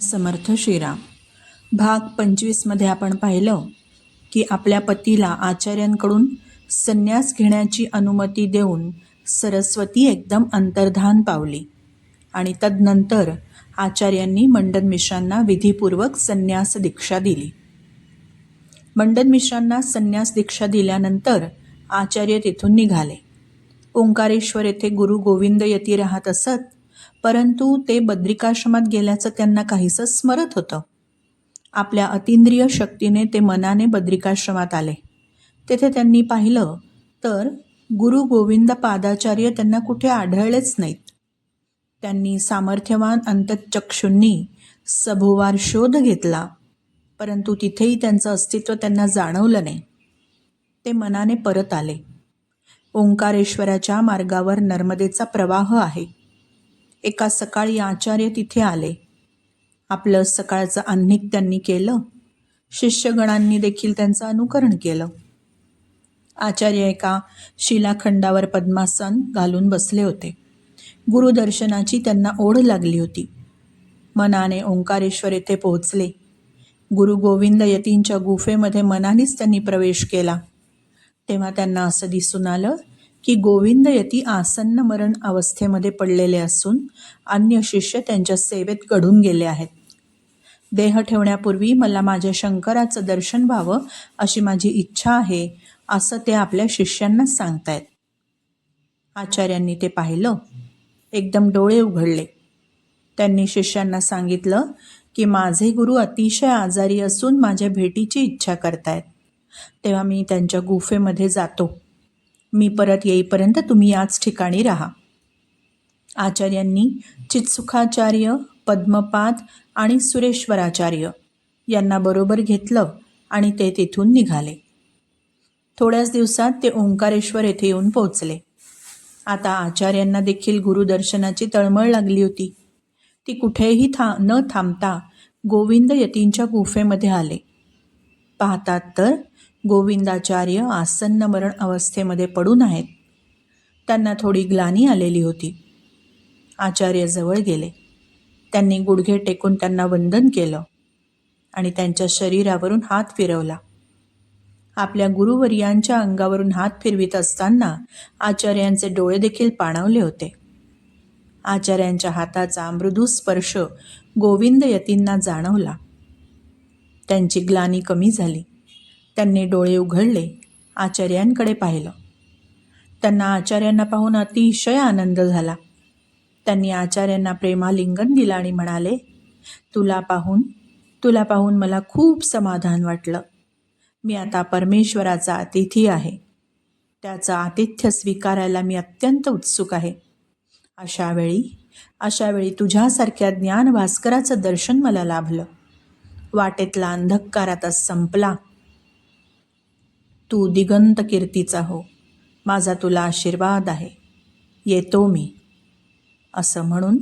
समर्थ श्रीराम. भाग पंचवीसमध्ये आपण पाहिलं की आपल्या पतीला आचार्यांकडून संन्यास घेण्याची अनुमती देऊन सरस्वती एकदम अंतर्धान पावली आणि तदनंतर आचार्यांनी मंडन मिश्रांना विधीपूर्वक संन्यास दीक्षा दिली. मंडन मिश्रांना संन्यास दीक्षा दिल्यानंतर आचार्य तिथून निघाले. ओंकारेश्वर येथे गुरु गोविंद यती राहत असत परंतु ते बद्रिकाश्रमात गेल्याचं त्यांना काहीसं स्मरत होतं. आपल्या अतिंद्रिय शक्तीने ते मनाने बद्रिकाश्रमात आले. तेथे त्यांनी पाहिलं तर गुरु गोविंद पादाचार्य त्यांना कुठे आढळलेच नाहीत. त्यांनी सामर्थ्यवान अंतचक्षूंनी सभोवार शोध घेतला परंतु तिथेही त्यांचं अस्तित्व त्यांना जाणवलं नाही. ते मनाने परत आले. ओंकारेश्वराच्या मार्गावर नर्मदेचा प्रवाह आहे. एका सकाळी आचार्य तिथे आले. आपलं सकाळचं आन्निक त्यांनी केलं. शिष्यगणांनी देखील त्यांचं अनुकरण केलं. आचार्य एका शिलाखंडावर पद्मासन घालून बसले होते. गुरुदर्शनाची त्यांना ओढ लागली होती. मनाने ओंकारेश्वर येथे पोहोचले. गुरु गोविंद यतींच्या गुफेमध्ये मनानेच त्यांनी प्रवेश केला. तेव्हा त्यांना असं दिसून आलं की गोविंद यती आसन्न मरण अवस्थेमध्ये पडलेले असून अन्य शिष्य त्यांच्या सेवेत घडून गेले आहेत. देह ठेवण्यापूर्वी मला माझ्या शंकराचं दर्शन व्हावं अशी माझी इच्छा आहे असं ते आपल्या शिष्यांना सांगतायत. आचार्यांनी ते पाहिलं. एकदम डोळे उघडले. त्यांनी शिष्यांना सांगितलं की माझे गुरु अतिशय आजारी असून माझ्या भेटीची इच्छा करतायत. तेव्हा मी त्यांच्या गुफेमध्ये जातो. मी परत येईपर्यंत तुम्ही याच ठिकाणी राहा. आचार्यांनी चित्सुखाचार्य पद्मपाद आणि सुरेश्वराचार्य यांना बरोबर घेतलं आणि ते तिथून निघाले. थोड्याच दिवसात ते ओंकारेश्वर येथे येऊन पोहोचले. आता आचार्यांना देखील गुरुदर्शनाची तळमळ लागली होती. ती कुठेही था न थांबता गोविंद यतींच्या गुफेमध्ये आले. पाहतात तर गोविंदाचार्य आसन्न मरण अवस्थेमध्ये पडून आहेत. त्यांना थोडी ग्लानी आलेली होती. आचार्य जवळ गेले. त्यांनी गुडघे टेकून त्यांना वंदन केलं आणि त्यांच्या शरीरावरून हात फिरवला. आपल्या गुरुवर्यांच्या अंगावरून हात फिरवित असताना आचार्यांचे डोळे देखील पाणावले होते. आचार्यांच्या हाताचा मृदू स्पर्श गोविंद यतींना जाणवला. त्यांची ग्लानी कमी झाली. त्यांनी डोळे उघडले आचार्यांकडे पाहिलं. त्यांना आचार्यांना पाहून अतिशय आनंद झाला. त्यांनी आचार्यांना प्रेमालिंगन दिलं आणि म्हणाले तुला पाहून तुला पाहून मला खूप समाधान वाटलं. मी आता परमेश्वराचा अतिथी आहे. त्याचं आतिथ्य स्वीकारायला मी अत्यंत उत्सुक आहे. अशावेळी अशावेळी तुझ्यासारख्या ज्ञान भास्कराचं दर्शन मला लाभलं. वाटेतला अंधकार आता संपला. तू दिगंत कीर्तीचा हो. माझा तुला आशीर्वाद आहे. येतो मी. असं म्हणून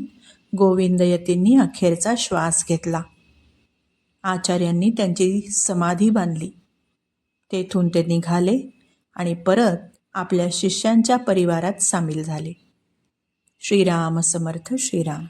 गोविंद यतींनी अखेरचा श्वास घेतला. आचार्यांनी त्यांची समाधी बांधली. तेथून ते निघाले आणि परत आपल्या शिष्यांच्या परिवारात सामील झाले. श्रीराम समर्थ श्रीराम.